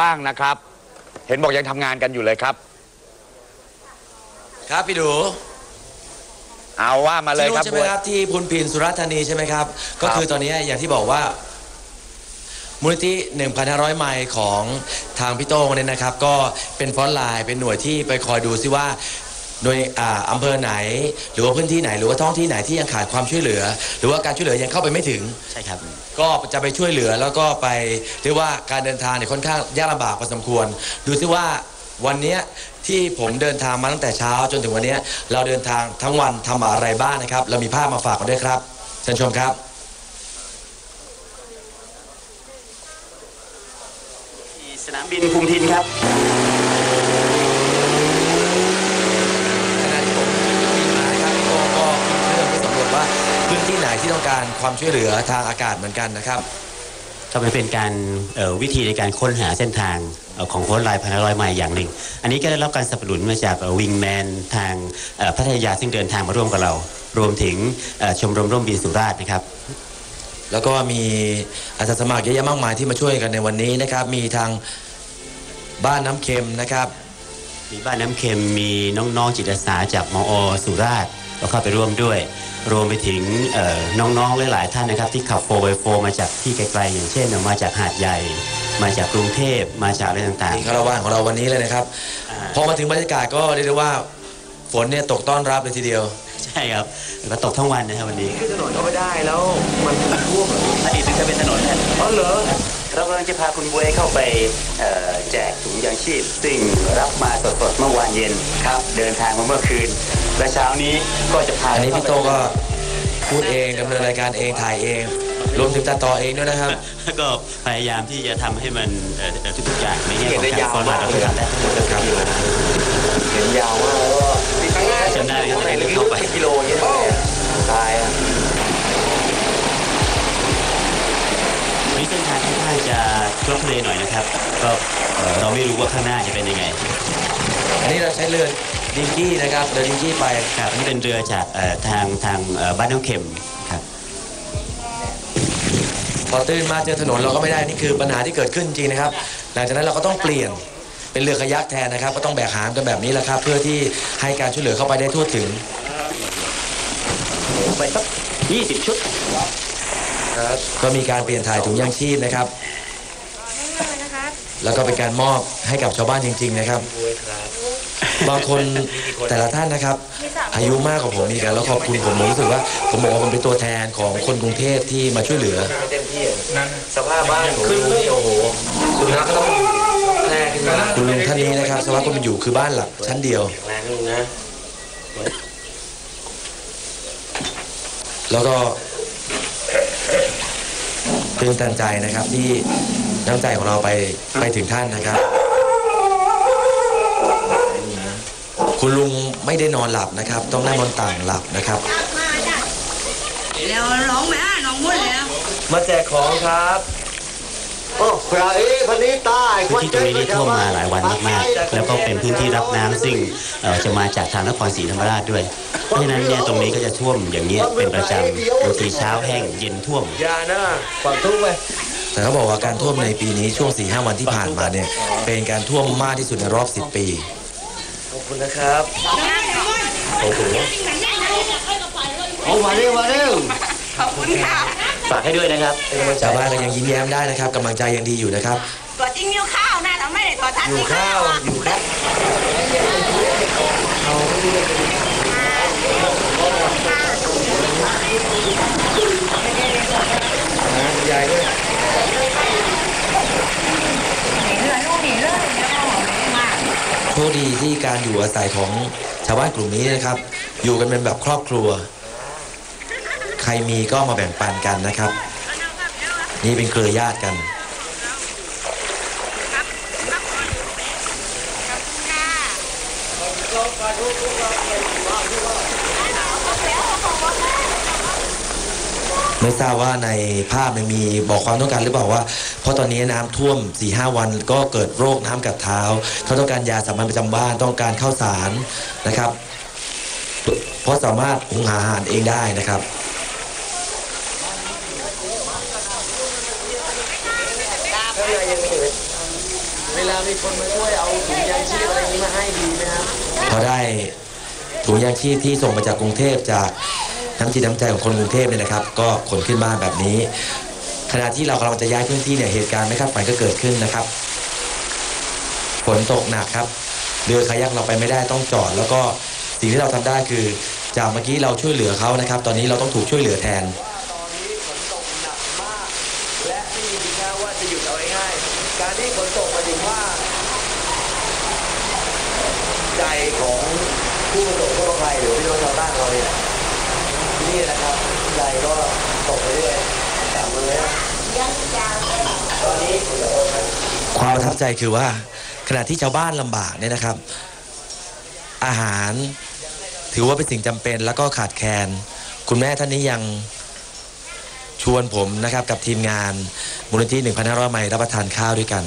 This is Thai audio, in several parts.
บ้างนะครับ เห็นบอกยังทำงานกันอยู่เลยครับ ครับพี่ดูเอาว่ามาเลยที่คนู่รับนใช่ไหมครับที่พุนพินสุราษฎร์ธานีใช่ไหมครับ ก็คือตอนนี้อย่างที่บอกว่า มูลนิธิ1,500 ไมล์ของทางพี่โต้งเนี่ยนะครับ ก็เป็นฟรอนต์ไลน์เป็นหน่วยที่ไปคอยดูซิว่า โดยอ่าอำเภอไหน หรือว่าพื้นที่ไหน หรือว่าท้องที่ไหนที่ยังขาดความช่วยเหลือ หรือว่าการช่วยเหลือยังเข้าไปไม่ถึง ใช่ครับ ก็จะไปช่วยเหลือแล้วก็ไปเรียกว่าการเดินทางเนี่ยค่อนข้างยากลำบากพอสมควร ดูซิว่าวันเนี้ยที่ผมเดินทางมาตั้งแต่เช้าจนถึงวันเนี้ยเราเดินทางทั้งวันทำอะไรบ้างนะครับ เรามีภาพมาฝากกันด้วยครับเชิญชมครับสนามบินภูมิทินครับ ขณะที่ผมบินมานะครับพี่โก้ก็ขึ้นเครื่องไปสำรวจว่า พื้นที่ไหนที่ต้องการความช่วยเหลือทางอากาศเหมือนกันนะครับก็เป็นการเอ่อวิธีในการค้นหาเส้นทางเอ่อของโค้ดไลน์พันร้อยไมล์อย่างหนึ่ง อันนี้ก็ได้รับการสนับสนุนมาจากวิงแมนทางเอ่อพัทยาซึ่งเดินทางมาร่วมกับเรา รวมถึงเอ่อชมรมร่มบินสุราษฎร์นะครับ แล้วก็มีอาสาสมัครเยอะแยะมากมายที่มาช่วยกันในวันนี้นะครับ มีทางบ้านน้ำเค็มนะครับ มีบ้านน้ำเค็มมีน้องๆจิตอาสาจากมอสุราษฎร์ก็เข้าไปร่วมด้วย รวมไปถึงเอ่อน้องๆหลายๆท่านนะครับ ที่ขับโฟไบโฟมาจากที่ไกลๆอย่างเช่นมาจากหาดใหญ่ มาจากกรุงเทพมาจากอะไรต่างที่คาราวานของเราวันนี้เลยนะครับอ่าพอมาถึงบรรยากาศก็เรียกได้ว่าฝนเนี่ยตกต้อนรับเลยทีเดียวๆใช่ครับแล้วก็ตกทั้งวันนะครับวันนี้ขึ้นถนนเข้าไปได้แล้วมันท่วมเหรออดีตจะเป็นถนนนะอ๋อเหรอเรากำลังจะพาคุณบวยเข้าไปเอ่อแจกถุงยางชีพ ซึ่งรับมาสดๆเมื่อวานเย็นครับ เดินทางมาเมื่อคืน และเช้านี้ก็จะพาอันนี้พี่โตก็พูดเองดำเนินรายการเองถ่ายเอง รวมถึงตัดต่อเองด้วยนะครับ ก็พยายามที่จะทำให้มันเอ่อเอ่อทุกๆอย่างในแง่ของการฟอนต์เราต้องการและทั้งหมดก็คือเห็นยาวมากแล้วก็จำได้ครับตอนที่เข้าไป กิโลอย่างเงี้ยตายอะวันนี้เส้นทางค่อนข้างจะคลุกคลีหน่อยนะครับ ก็เอ่อเราไม่รู้ว่าข้างหน้าจะเป็นยังไง อันนี้เราใช้เรือ ดิงกี้นะครับเรือดิงกี้ไปครับอันนี้เป็นเรือจากเอ่อทางทางเอ่อบ้านน้ำเข็มครับพอตื่นมาเจอถนนเราก็ไม่ได้นี่คือปัญหาที่เกิดขึ้นจริงนะครับ หลังจากนั้นเราก็ต้องเปลี่ยนเป็นเรือขยักแทนนะครับ ก็ต้องแบกหามกันแบบนี้แหละครับ เพื่อที่ให้การช่วยเหลือเข้าไปได้ทั่วถึงไปสัก20 ชุดก็มีการเปลี่ยนถ่ายถุงยางชีพนะครับ แล้วก็เป็นการมอบให้กับชาวบ้านจริง ๆ นะครับ บางคนแต่ละท่านนะครับ อายุมากกว่าผมอีกแล้วแล้วขอบคุณผมผมรู้สึกว่า ผมบอกว่าผมเป็นตัวแทนของคนกรุงเทพที่มาช่วยเหลือเต็มที่นั่นสภาพบ้านขึ้นนี่โอ้โหสุนัขก็ต้องแพร่ขึ้นมาคุณลุงท่านนี้นะครับสภาพคนเป็นอยู่คือบ้านหลักชั้นเดียวแรงลุงนะแล้วก็ตื่นตันใจนะครับที่น้ำใจของเราไปไปถึงท่านนะครับ คุณลุงไม่ได้นอนหลับนะครับ ต้องนั่งบนต่างหลับนะครับ แล้วร้องไหมอะน้องมุ่นแล้ว มาแจกของครับโอ้พระเอ้พันนี้ตายพื้นที่ตรงนี้นี่ท่วมมาหลายวันมากๆ แล้วก็เป็นพื้นที่รับน้ำซึ่งเอ่อจะมาจากทางนครศรีธรรมราชด้วย เพราะฉะนั้นเนี่ยตรงนี้ก็จะท่วมอย่างนี้ยเป็นประจำบางทีเช้าแห้งเย็นท่วมยาหน้าความทุกข์ไปแต่เขาบอกว่าการท่วมในปีนี้ช่วง4-5วันที่ผ่านมาเนี่ยเป็นการท่วมมากที่สุดในรอบ 10 ปี ขอบคุณนะครับโอ้มาเร็วมาเร็วขอบคุณค่ะฝากให้ด้วยนะครับชาวบ้านก็ยังยิ้มแย้มได้นะครับกำลังใจยังดีอยู่นะครับตัวจริงอยู่ข้าวนะเราไม่ได้ตัวทัดอยู่ข้าวอยู่ครับ ใหญ่ด้วย เรือลูกหนีเลยมาก โชคดีที่การ อยู่อาศัยของชาวบ้านกลุ่มนี้นะครับ อยู่กันเป็นแบบครอบครัว ใครมีก็มาแบ่งปันกันนะครับ นี่เป็นเครือญาติกัน ไม่ทราบว่าในภาพเนี่ยมีบอกความต้องการหรือเปล่าว่า เพราะตอนนี้น้ำท่วม4ีหวันก็เกิดโรคน้ำกัดเท้าเขาต้องการยาสามัญประจำบ้านต้องการข้าวสารนะครับ เพราะสามารถหุงหาอาหารเองได้นะครับลามีคนมาช่วยเอาถุงยางชีพอะไรนี้มาให้ดีไหมครับพอได้ถุงยางชีพที่ส่งมาจากกรุงเทพจาก น้ำจิตน้ำใจของคนกรุงเทพเนี่ยนะครับ ก็ขนขึ้นบ้านแบบนี้ ขณะที่เรากำลังจะย้ายพื้นที่เนี่ยเหตุการณ์ไม่คาดฝันก็เกิดขึ้นนะครับฝนตกหนักครับเรือคายักเราไปไม่ได้ต้องจอด แล้วก็สิ่งที่เราทำได้คือ จากเมื่อกี้เราช่วยเหลือเขานะครับ ตอนนี้เราต้องถูกช่วยเหลือแทนและไม่มีทีท่าว่าจะหยุดเอาง่ายการที่ฝนตกหมายถึงว่า ใจของผู้ประสบภัยหรือพี่น้องชาวบ้านเราเนี่ย นี่นะครับใจก็ตกไปเรื่อยตามเลยตอนนี้ความประทับใจคือว่า ขณะที่ชาวบ้านลำบากเนี่ยนะครับ อาหารถือว่าเป็นสิ่งจำเป็นแล้วก็ขาดแคลนคุณแม่ท่านนี้ยังชวนผมนะครับกับทีมงานมูลนิธิ1,500ไมล์รับประทานข้าวด้วยกัน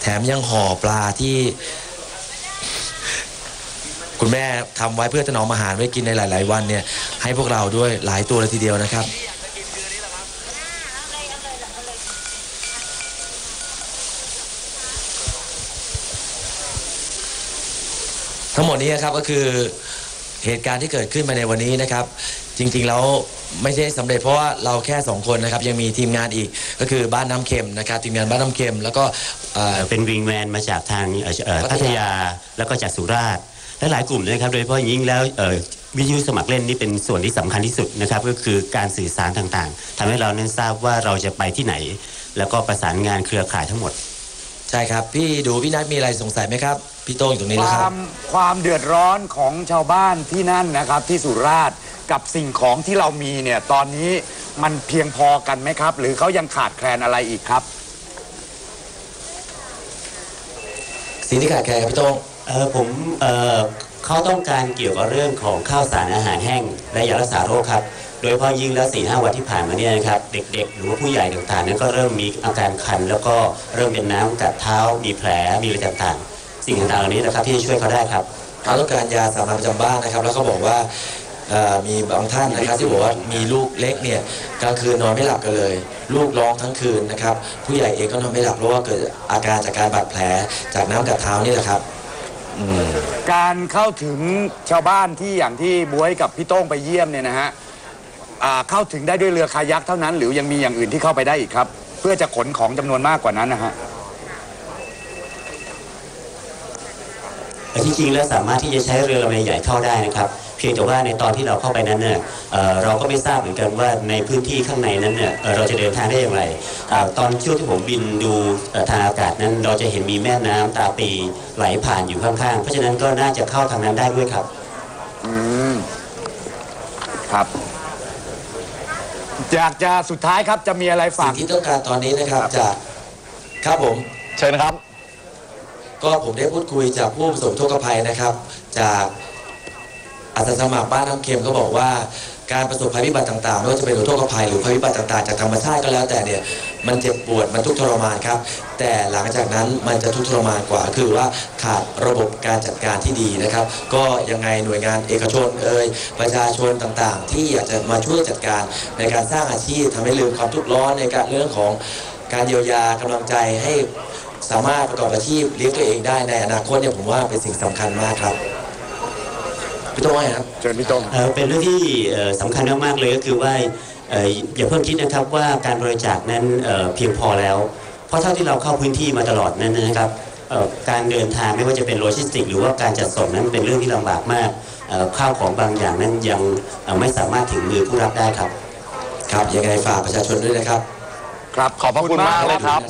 แถมยังห่อปลาที่ คุณแม่ทำไว้เพื่อถนอมอาหารไว้กินในหลาย ๆ วันเนี่ยให้พวกเราด้วยหลายตัวเลยทีเดียวนะครับทั้งหมดนี้นครับก็คือเหตุการณ์ที่เกิดขึ้นมาในวันนี้นะครับ จริงๆแล้วไม่ใช่สำเร็จเพราะว่าเราแค่สองคนนะครับ ยังมีทีมงานอีกก็คือบ้านน้ำเค็มนะครับทีมงานบ้านน้ำเค็ม แล้วก็เป็นวิงแมนมาจากทางพัททยายาแล้วก็จากสุราษฎร์ และหลายกลุ่มด้วยครับโดยเฉพาะอย่างยิ่งแล้วเอ่อวิทยุสมัครเล่นนี่เป็นส่วนที่สำคัญที่สุดนะครับก็คือการสื่อสารต่างๆทำให้เรานั้นทราบว่าเราจะไปที่ไหน แล้วก็ประสานงานเครือข่ายทั้งหมด ใช่ครับพี่ดูพี่นัทมีอะไรสงสัยไหมครับพี่โต้งอยู่ตรงนี้คแล้วครัวาบมความเดือดร้อนของชาวบ้านที่นั่นนะครับที่สุราษฎร์กับสิ่งของที่เรามีเนี่ยตอนนี้มันเพียงพอกันไหมครับ หรือเขายังขาดแคลนอะไรอีกครับ สิ่งที่ขาดแคลนครับพี่โต้ง เออผมเออเขาต้องการเกี่ยวกับเรื่องของข้าวสารอาหารแห้งและยารักษาโรคครับ โดยเฉพาะยิ่งแล้วสี่ห้าวันที่ผ่านมาเนี่ยนะครับ เด็กๆ หรือว่าผู้ใหญ่ต่างๆ นั้นก็เริ่มมีอาการคัน แล้วก็เริ่มเป็นน้ำกัดเท้า มีแผลมีอะไรต่างๆ สิ่งต่างๆเหล่านี้นะครับที่จะช่วยเขาได้ครับเขาต้องการยาสามัญประจำบ้านนะครับ แล้วเขาบอกว่ามีบางท่านนะครับที่บอกว่ามีลูกเล็กเนี่ยกลางคืนนอนไม่หลับกันเลย ลูกร้องทั้งคืนนะครับ ผู้ใหญ่เองก็นอนไม่หลับเพราะว่าเกิดอาการจากการบาดแผลจากน้ำกัดเท้านี่แหละครับ การเข้าถึงชาวบ้านที่อย่างที่บวยกับพี่โต้งไปเยี่ยมเนี่ยนะฮะอ่าเข้าถึงได้ด้วยเรือคายักเท่านั้น หรือยังมีอย่างอื่นที่เข้าไปได้อีกครับ เพื่อจะขนของจำนวนมากกว่านั้นนะฮะแต่ที่จริงแล้วสามารถที่จะใช้เรือลำใหญ่ๆเข้าได้นะครับ พียงแต่ว่าในตอนที่เราเข้าไปนั้นเนี่ยเอ่อเราก็ไม่ทราบเหมือนกันว่าในพื้นที่ข้างในนั้นเนี่ยเอ่อเราจะเดินทางได้อย่างไรอ่าตอนช่วงที่ผมบินดูเอ่อทางอากาศนั้น เราจะเห็นมีแม่น้ำตาปีไหลผ่านอยู่ข้างๆ เพราะฉะนั้นก็น่าจะเข้าทางนั้นได้ด้วยครับ อืม ครับอยากจะสุดท้ายครับจะมีอะไรฝาสิ่กงที่ต้องการตอนนี้นะครับจากครับผม เชิญครับ ก็ผมได้พูดคุยจากผู้ประสบอุทกภัยนะครับ จาก อาสาสมัครบ้านน้ำเค็มเขาบอกว่าการประสบภัยพิบัติต่างๆไม่ว่าจะเป็นอุทกภัยหรือภัยพิบัติต่างๆจากธรรมชาติก็แล้วแต่เนี่ยมันเจ็บปวดมันทุกข์ทรมานครับ แต่หลังจากนั้นมันจะทุกข์ทรมานกว่า คือว่าขาดระบบการจัดการที่ดีนะครับ ก็ยังไงหน่วยงานเอกชนเอ่ยประชาชนต่างๆ ที่อยากจะมาช่วยจัดการในการสร้างอาชีพทำให้ลืมความทุกข์ร้อนในการเรื่องของการเยียวยากำลังใจให้สามารถประกอบอาชีพเลี้ยงตัวเองได้ในอนาคตเนี่ยผมว่าเป็นสิ่งสำคัญมากครับ พี่โต้งว่าไงครับเชิญพี่โต้งเอ่อเป็นเรื่องที่เอ่อสำคัญมากๆเลยก็คือว่าเอ่ออย่าเพิ่งคิดนะครับว่าการบริจาคนั้นเอ่อเพียงพอแล้ว เพราะเท่าที่เราเข้าพื้นที่มาตลอดนั้นนะครับเอ่อการเดินทางไม่ว่าจะเป็นโลจิสติก หรือว่าการจัดส่งนั้นเป็นเรื่องที่ลำบากมากเอ่อข้าวของบางอย่างนั้นยังเอ่อไม่สามารถถึงมือผู้รับได้ครับ ครับยังไงฝากประชาชนด้วยนะครับ ครับขอบพระคุณมากเลยครับ